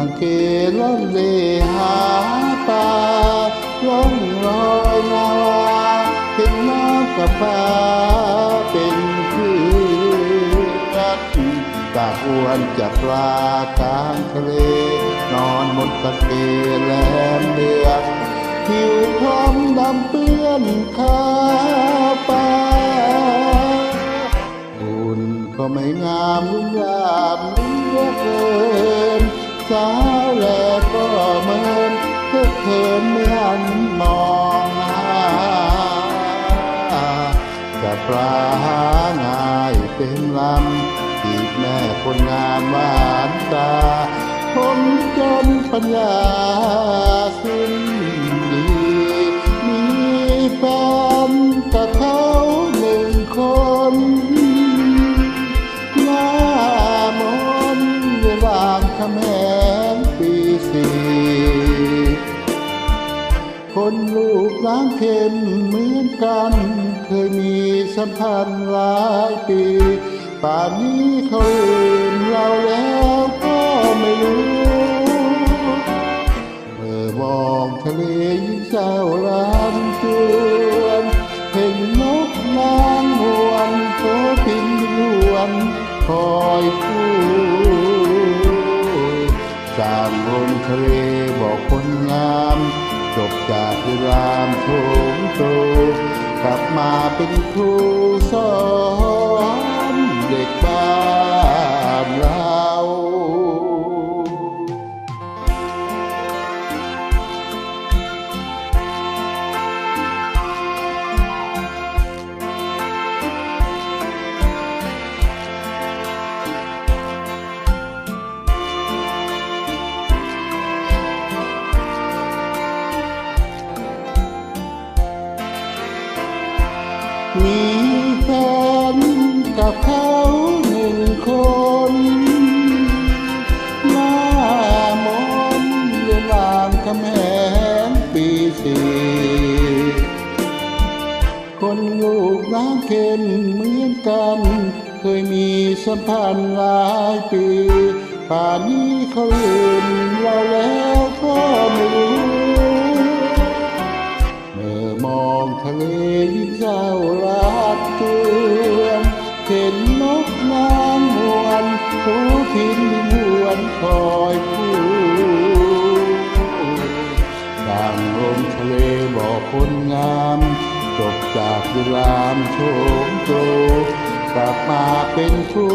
างเกล่อนเล่หาปลาล่องลอยนาวาเห็นน้ำกับฟ้าเป็นเพื่อนตากอวนจากปลากลางทะเล นอนบนตะเกียแหลมเดือดผิวพร้อมดำเปื้อนขา ก็ไม่งามรุ่งรามเหลือเกินสาวแลก็เหมินเพื่อเขินไม่หันมองหาจะปลาหาง่ายเป็นลำที่แม่คนงามหวานตาผมจนปัญญาำแหงปีสี่คนลูกล้างเข็มเหมือนกัน เคยมีสัมพันธ์หลายปี ป่านนี้เขาลืมเราแล้วก็ไม่รู้เมื่อมองทะเลยิ่งเศร้าล้านจวนเห็นนกนางหวนโผพินหวนคอยคู่ สร้างลมทะเลบอกคนงามจบจากที่รามโถงโตกลับมาเป็นครูสอน มีแฟนกับเขาหนึ่งคนหน้ามนเรียนรามคำแหงปีสี่คนลูกน้ำเค็มเหมือนกัน เคยมีสัมพันธ์หลายปี ป่านนี้เขาลืมเราแล้ว วนหูพินหวนคอยคู่ดังลมทะเลบอกคนงามจบจากเวลามโชมโตกลับมาเป็นครู